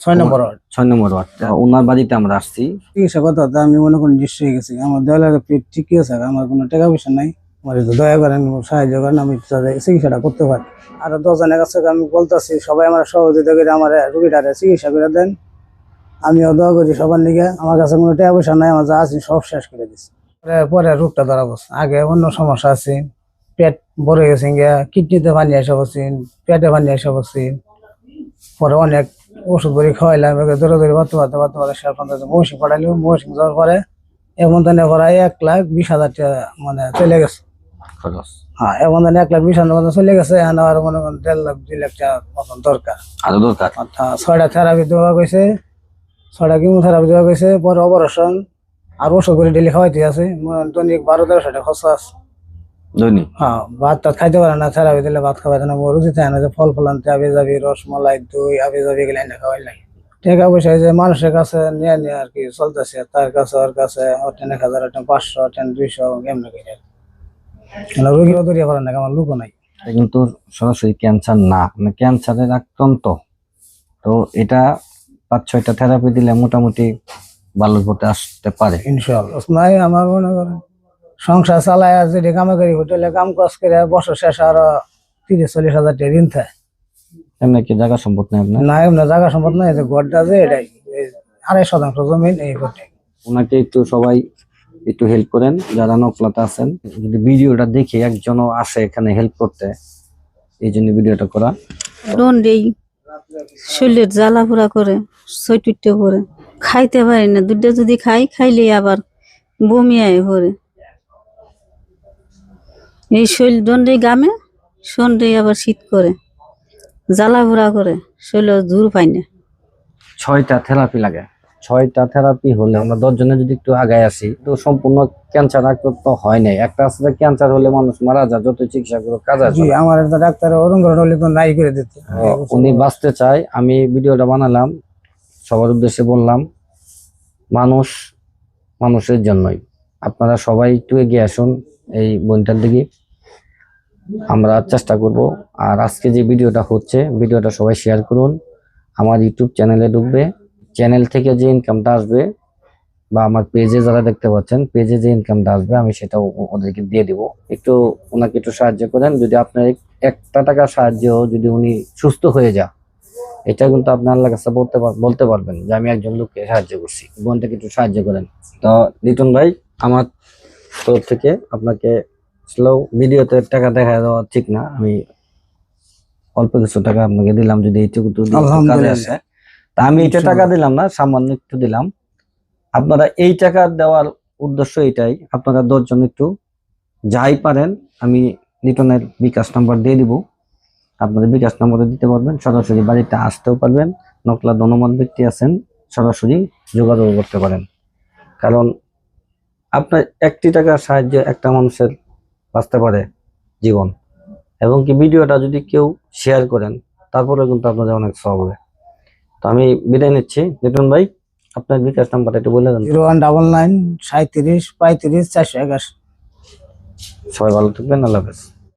ছয় নম্বর ওয়ার্ড। ছয় নম্বর ওয়ার্ড। তা ওনার বাড়িতে আমরা আসছি। চিকিৎসা আমি মনে করেন হয়ে গেছি। আমার দেওয়ালের পেট ঠিকই আছে আমার কোনো টাকা পয়সা নাই। আমার দয়া করেন সাহায্য করেন আমি চিকিৎসাটা করতে পারি। আর দশজনের কাছে আমি বলতেছি সবাই আমার সহযোগিতা করে আমার রুগীটারে চিকিৎসা করে দেন। আমিও দোয়া করি সবার লিগে। আমার কাছে কোনো টাকা পয়সা নাই আমার যা আছে সব শেষ করে দিচ্ছি পরে পরে রোগটা ধরা বসে আগে অন্য সমস্যা আছে। পেট বড় গেছে গিয়া কিডনিতে পানি এসে বসছি পেটে পানি এসে বসছি পরে অনেক ওষুধ বড়ি খাওয়াইলাম এবার ধরে ধরে বাড়তে বাড়তে বাড়তে বাড়তে শেষ পর্যন্ত মৌসুম পড়াইলাম মৌসুম যাওয়ার পরে এমন তানে প্রায় এক লাখ বিশ হাজার টাকা মানে চলে গেছে। হ্যাঁ এমন এক লাখ বিশ হাজার মতো চলে গেছে এখন আর মনে করেন দেড় লাখ দুই লাখ টাকা মতন দরকার। আরও দরকার? ছয়টা থেরাপি দেওয়া গেছে ছয়টা কিমোথেরাপি দেওয়া গেছে পরে অপারেশন আর ওষুধ করে ডেলি খাওয়াইতে আছে মনে দৈনিক বারো তেরোশো টাকা খরচা আছে। দৈনিক হ্যাঁ ভাত টাত খাইতে পারে না থেরাপি দিলে ভাত খাওয়াই না রুচি থাকে না যে ফল ফল আনতে আবে যাবি রসমলাই দই আবে যাবি এগুলো এনে খাওয়াই লাগে। টাকা পয়সা যে মানুষের কাছে নিয়ে নিয়ে আর কি চলতেছে তার কাছে ওর কাছে টেন এক হাজার টেন পাঁচশো টেন দুইশো এমনি করে। মানে রোগীও দরিয়া পারে না আমার লোকও নাই। কিন্তু সরাসরি ক্যান্সার না মানে ক্যান্সারের আক্রান্ত। তো এটা পাঁচ ছয়টা থেরাপি দিলে মোটামুটি ভালো পথে আসতে পারে। ইনশাল্লাহ নাই আমার মনে করেন। সংসার চালায় আর যদি কামে করি হোটেলে কাম কাজ করে বছর শেষ আরও তিরিশ চল্লিশ হাজার টাকা ঋণ থাকে। এমনি কি জায়গা সম্পদ নেই আপনার? না এমনি জায়গা সম্পদ নাই যে ঘরটা যে এটাই আড়াই শতাংশ জমিন এই ঘরটাই। ওনাকে একটু সবাই একটু হেল্প করেন যারা নকলাতে আছেন। যদি ভিডিওটা দেখে একজনও আসে এখানে হেল্প করতে এই জন্য ভিডিওটা করা। দণ্ডেই শরীরের জ্বালা পোড়া করে সৈটুটে পরে খাইতে পারি না দুধটা যদি খাই খাইলে আবার বমি আয় পরে এই শরীর দণ্ডে গামে সন্ধ্যে আবার শীত করে জ্বালা পোড়া করে শরীর দূর পাই না। ছয়টা থেরাপি লাগে। ছয়টা থেরাপি হলে আমরা দশ জনে যদি একটু আগায় আসি তো সম্পূর্ণ ক্যান্সার আক্রান্ত হয় নাই। একটা আছে ক্যান্সার হলে মানুষ মারা যায় যত চিকিৎসা করে কাজ জি আমার একটা ডাক্তার অরুণ হলে তো নাই করে দিতে। উনি বাঁচতে চায় আমি ভিডিওটা বানালাম সবার উদ্দেশ্যে বললাম মানুষ মানুষের জন্যই। আপনারা সবাই একটু এগিয়ে আসুন এই বোনটার দিকে। আমরা চেষ্টা করব। আর আজকে যে ভিডিওটা হচ্ছে, ভিডিওটা সবাই শেয়ার করুন। আমার ইউটিউব চ্যানেলে ঢুকবে। চ্যানেল থেকে যে ইনকামটা আসবে, বা আমার পেজে যারা দেখতে পাচ্ছেন পেজে যে ইনকামটা আসবে, আমি সেটা ওদেরকে দিয়ে দিব। একটু ওনাকে একটু সাহায্য করেন। যদি আপনার একটা টাকা সাহায্য যদি উনি সুস্থ হয়ে যা এটা কিন্তু আপনি আল্লাহ কাছে বলতে বলতে পারবেন যে আমি একজন লোককে সাহায্য করছি। বোনটাকে একটু সাহায্য করেন। তো লিটন ভাই আমার তরফ থেকে আপনাকে স্লো ভিডিওতে টাকা দেখা দেওয়া ঠিক না। আমি অল্প কিছু টাকা আপনাকে দিলাম যদি এইটুকু কাজে আসে। তা আমি এটা টাকা দিলাম না সামান্য একটু দিলাম। আপনারা এই টাকা দেওয়ার উদ্দেশ্য এটাই আপনারা দশজন একটু যাই পারেন আমি লিটনের বিকাশ নাম্বার দিয়ে দিব। আপনাদের বিকাশ নাম্বারে দিতে পারবেন সরাসরি বাড়িতে আসতেও পারবেন নকলা ধনবান ব্যক্তি আছেন সরাসরি যোগাযোগ করতে পারেন। কারণ আপনার একটি টাকার সাহায্যে একটা মানুষের বাঁচতে পারে জীবন। এবং কি ভিডিওটা যদি কেউ শেয়ার করেন তারপরে কিন্তু আপনাদের অনেক সব হবে। তো আমি বিদায় নিচ্ছি। লিটন ভাই আপনার বিকাশ নাম্বারটা একটু বলে দেন। জিরো ওয়ান ডাবল নাইন সাঁত্রিশ পঁয়ত্রিশ চারশো একাশ সবাই ভালো থাকবেন আল্লাহ হাফেজ।